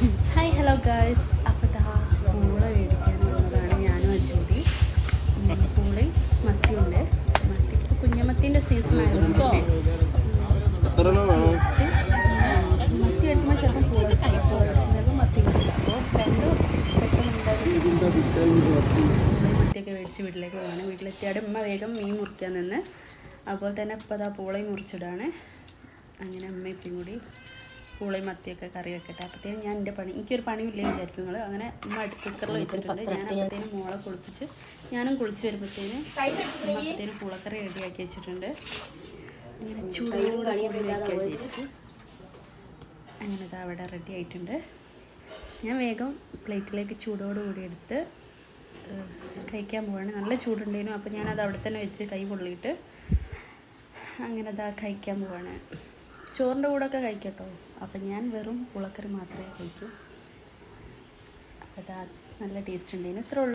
Hi hello girls അപ്പോൾ ദാ പൂള മേടിക്കാൻ വന്നതാണ് ഞാനും അച്ചൂടി ഉം, പൂളി മത്തിയുണ്ട്. മത്തി ഇപ്പോൾ കുഞ്ഞമത്തിന്റെ സീസൺ ആയിരുന്നു മത്തി എടുക്കുമ്പോൾ ചിലപ്പോൾ പൂള ചിലപ്പോൾ മത്തി അപ്പോൾ രണ്ടും മത്തിയൊക്കെ മേടിച്ച് വീട്ടിലേക്ക് പോവാണ്. വീട്ടിലെത്തിയാടെ ഉമ്മ വേഗം മീൻ മുറിക്കാൻ നിന്ന്. അതുപോലെ തന്നെ ഇപ്പോൾ അതാ പൂളയും മുറിച്ചിടാണ്. അങ്ങനെ അമ്മ ഇപ്പം കൂടി പൂളയും മത്തിയൊക്കെ കറി വെക്കട്ടെ അപ്പോഴത്തേനും ഞാൻ എന്റെ പണി എനിക്കൊരു പണിയില്ലേ വിചാരിക്കും നിങ്ങൾ അങ്ങനെ അമ്മ കുക്കറിൽ വെച്ചിട്ടുണ്ട്. ഞാൻ അപ്പോഴത്തേനും മോളെ കുളിപ്പിച്ച് ഞാനും കുളിച്ച് വരുമ്പോഴത്തേനും അപ്പത്തേനും അപ്പോഴത്തേനും പൂളക്കറി റെഡിയാക്കി വെച്ചിട്ടുണ്ട്. അങ്ങനെ ചൂടോടെ വിചാരിച്ചു അങ്ങനെ ഇത് അവിടെ റെഡി ആയിട്ടുണ്ട്. ഞാൻ വേഗം പ്ലേറ്റിലേക്ക് ചൂടോടുകൂടി എടുത്ത് കഴിക്കാൻ പോവാണ്. നല്ല ചൂടുണ്ടായിരുന്നു അപ്പോൾ ഞാനത് അവിടെ തന്നെ വെച്ച് കൈ പൊള്ളിയിട്ട് അങ്ങനെ അതാ കഴിക്കാൻ പോവാണ്. ചോറിന്റെ കൂടെ ഒക്കെ കഴിക്കട്ടോ. അപ്പം ഞാൻ വെറും പുളക്കറി മാത്രമേ കഴിക്കൂ. അപ്പം അത് നല്ല ടേസ്റ്റ് ഉണ്ടെങ്കിൽ ഇത്രേ ഉള്ളൂ.